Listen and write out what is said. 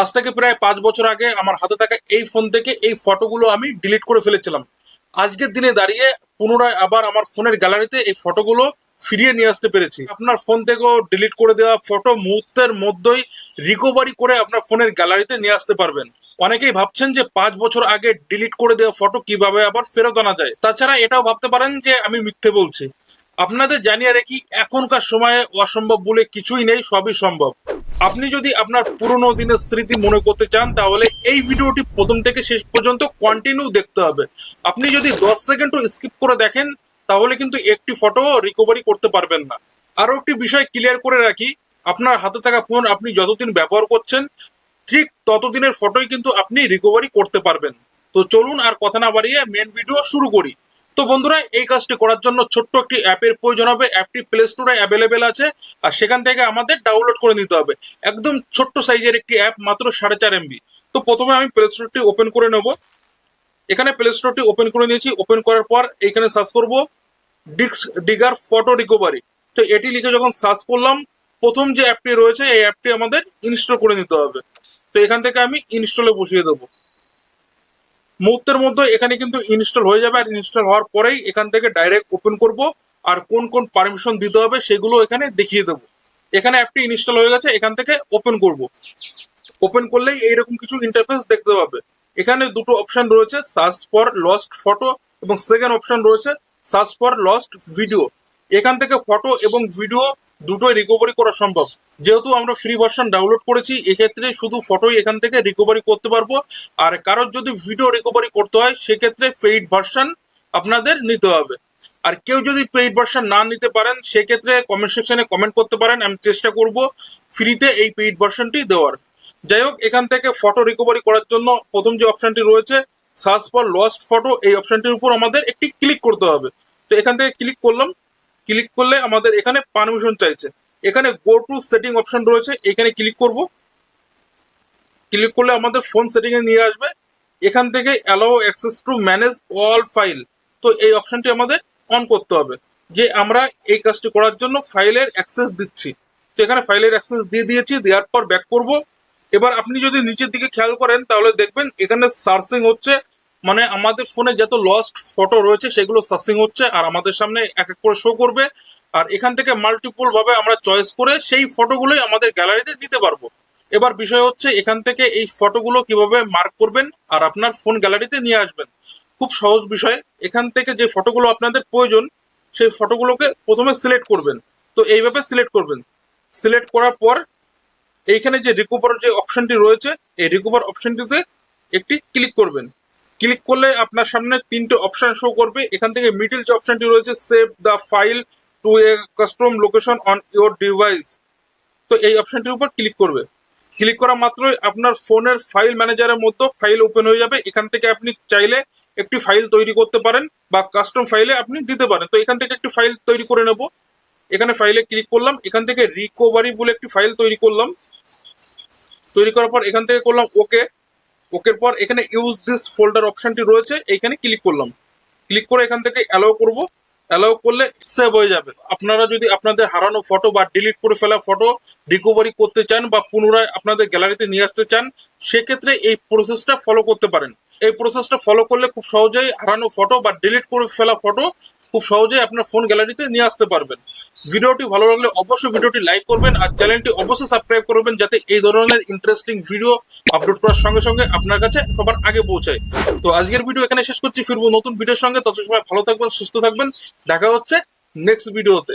আজ থেকে প্রায় পাঁচ বছর আগে আমার হাতে থাকা এই ফোন থেকে এই ফটোগুলো আমি ডিলিট করে ফেলেছিলাম। আজকের দিনে দাঁড়িয়ে পুনরায় আবার আমার ফোনের গ্যালারিতে এই ফটোগুলো ফিরিয়ে নিয়ে আসতে পেরেছি। আপনার ফোন থেকেও ডিলিট করে দেওয়া ফটো মুহূর্তের মধ্যেই রিকভারি করে আপনার ফোনের গ্যালারিতে নিয়ে আসতে পারবেন। অনেকেই ভাবছেন যে পাঁচ বছর আগে ডিলিট করে দেওয়া ফটো কীভাবে আবার ফেরত আনা যায়? তাছাড়া এটাও ভাবতে পারেন যে আমি মিথ্যে বলছি। আপনাদের জানিয়ে রাখি, এখনকার সময়ে অসম্ভব বলে কিছুই নেই, সবই সম্ভব। আপনি যদি আপনার পুরনো দিনের স্মৃতি মনে করতে চান, তাহলে এই ভিডিওটি প্রথম থেকে শেষ পর্যন্ত কন্টিনিউ দেখতে হবে। আপনি যদি দশ সেকেন্ডও স্কিপ করে দেখেন, তাহলে কিন্তু একটি ফটো রিকভারি করতে পারবেন না। আরও একটি বিষয় ক্লিয়ার করে রাখি, আপনার হাতে থাকা ফোন আপনি যতদিন ব্যবহার করছেন, ঠিক ততদিনের ফটোই কিন্তু আপনি রিকভারি করতে পারবেন। তো চলুন আর কথা না বাড়িয়ে মেন ভিডিও শুরু করি। তো বন্ধুরা, এই কাজটি করার জন্য ছোট্ট একটি অ্যাপের প্রয়োজন হবে। অ্যাপটি প্লে স্টোরে অ্যাভেলেবেল আছে। আর সেখান থেকে আমাদের ডাউনলোড করে নিতে হবে। একদম ছোট্ট সাইজের একটি অ্যাপ, মাত্র সাড়ে চার এমবি তো প্রথমে আমি প্লে স্টোরটি ওপেন করে নেব। এখানে প্লে স্টোরটি ওপেন করে নিয়েছি। ওপেন করার পর এইখানে সার্চ করব ডিক্স ডিগার ফটো রিকভারি তো এটি লিখে যখন সার্চ করলাম, প্রথম যে অ্যাপটি রয়েছে, এই অ্যাপটি আমাদের ইনস্টল করে নিতে হবে। তো এখান থেকে আমি ইনস্টলে বসিয়ে দেবো। মুহূর্তের মধ্যে এখানে কিন্তু ইনস্টল হয়ে যাবে। আর ইনস্টল হওয়ার পরেই এখান থেকে ডাইরেক্ট ওপেন করব আর কোন কোন পারমিশন দিতে হবে সেগুলো এখানে দেখিয়ে দেবো। এখানে অ্যাপটি ইনস্টল হয়ে গেছে, এখান থেকে ওপেন করব। ওপেন করলেই এইরকম কিছু ইন্টারফেস দেখতে পাবে। এখানে দুটো অপশন রয়েছে সার্চ ফর লস্ট ফটো এবং সেকেন্ড অপশন রয়েছে সার্চ ফর লস্ট ভিডিও এখান থেকে ফটো এবং ভিডিও দুটোই রিকভারি করা সম্ভব। যেহেতু আমরা ফ্রি ভার্সন ডাউনলোড করেছি, এক্ষেত্রে শুধু ফটোই এখান থেকে রিকভারি করতে পারব। আর কারোর যদি ভিডিও রিকভারি করতে হয়, সেক্ষেত্রে পেইড ভার্সন আপনাদের নিতে হবে। আর কেউ যদি পেইড ভার্সন না নিতে পারেন, সেক্ষেত্রে কমেন্ট সেকশনে কমেন্ট করতে পারেন, আমি চেষ্টা করব ফ্রিতে এই পেইড ভার্সনটি দেওয়ার। যাই হোক, এখান থেকে ফটো রিকভারি করার জন্য প্রথম যে অপশনটি রয়েছে সার্চ ফর লস্ট ফটো এই অপশনটির উপর আমাদের একটি ক্লিক করতে হবে। তো এখান থেকে ক্লিক করলাম ক্লিক করলে আমাদের এখানে পারমিশন চাইছে। এখানে গো টু সেটিং অপশন রয়েছে, এখানে ক্লিক করব। ক্লিক করলে আমাদের ফোন সেটিং এ নিয়ে আসবে। এখান থেকে allow access to manage all file তো এই অপশনটি আমাদের অন করতে হবে, যে আমরা এই কাজটি করার জন্য ফাইলের অ্যাক্সেস দিচ্ছি। তো এখানে ফাইলের অ্যাক্সেস দিয়ে দিয়েছি, দেওয়ার পর ব্যাক করব। এবার আপনি যদি নিচের দিকে খেয়াল করেন, তাহলে দেখবেন এখানে সার্চিং হচ্ছে। মানে আমাদের ফোনে যত লস্ট ফটো রয়েছে সেগুলো সার্চিং হচ্ছে আর আমাদের সামনে এক এক করে শো করবে। আর এখান থেকে মাল্টিপল ভাবে আমরা চয়েস করে সেই ফটোগুলোই আমাদের গ্যালারিতে দিতে পারব। এবার বিষয় হচ্ছে এখান থেকে এই ফটোগুলো কীভাবে মার্ক করবেন আর আপনার ফোন গ্যালারিতে নিয়ে আসবেন। খুব সহজ বিষয়, এখান থেকে যে ফটোগুলো আপনাদের প্রয়োজন, সেই ফটোগুলোকে প্রথমে সিলেক্ট করবেন। তো এইভাবে সিলেক্ট করবেন। সিলেক্ট করার পর এইখানে যে রিকভার যে অপশনটি রয়েছে, এই রিকভার অপশনটিতে একটি ক্লিক করবেন। ক্লিক করলে আপনার সামনে তিনটে অপশন শো করবে। এখান থেকে মিডিল যে অপশনটি রয়েছে save the file to a custom location on your device তো এই অপশনটির উপর ক্লিক করবে। ক্লিক করা মাত্রই আপনার ফোনের ফাইল ম্যানেজারের মতো ফাইল ওপেন হয়ে যাবে। এখান থেকে আপনি চাইলে একটি ফাইল তৈরি করতে পারেন বা কাস্টম ফাইলে আপনি দিতে পারেন। তো এখান থেকে একটি ফাইল তৈরি করে নেব। এখানে ফাইলে ক্লিক করলাম। এখান থেকে রিকভারি বলে একটি ফাইল তৈরি করলাম। তৈরি করার পর এখান থেকে করলাম ওকে ওকের পর এখানে ইউজ দিস ফোল্ডার অপশনটি রয়েছে, এইখানে ক্লিক করলাম। ক্লিক করে এখান থেকে অ্যালাউ করব। অ্যালাউ করলে সেভ হয়ে যাবে। আপনারা যদি আপনাদের হারানো ফটো বা ডিলিট করে ফেলা ফটো রিকভারি করতে চান বা পুনরায় আপনাদের গ্যালারিতে নিয়ে আসতে চান, সেক্ষেত্রে এই প্রসেসটা ফলো করতে পারেন। এই প্রসেসটা ফলো করলে খুব সহজেই হারানো ফটো বা ডিলিট করে ফেলা ফটো খুব সহজেই আপনার ফোন গ্যালারিতে নিয়ে আসতে পারবেন। ভিডিওটি ভালো লাগলে অবশ্যই ভিডিওটি লাইক করবেন আর চ্যানেলটি অবশ্যই সাবস্ক্রাইব করবেন যাতে এই ধরনের ইন্টারেস্টিং ভিডিও আপলোড করার সঙ্গে সঙ্গে আপনার কাছে সবার আগে পৌঁছায়। তো আজকের ভিডিও এখানে শেষ করছি। ফিরবো নতুন ভিডিওর সঙ্গে। তত সময় ভালো থাকবেন, সুস্থ থাকবেন। দেখা হচ্ছে নেক্সট ভিডিওতে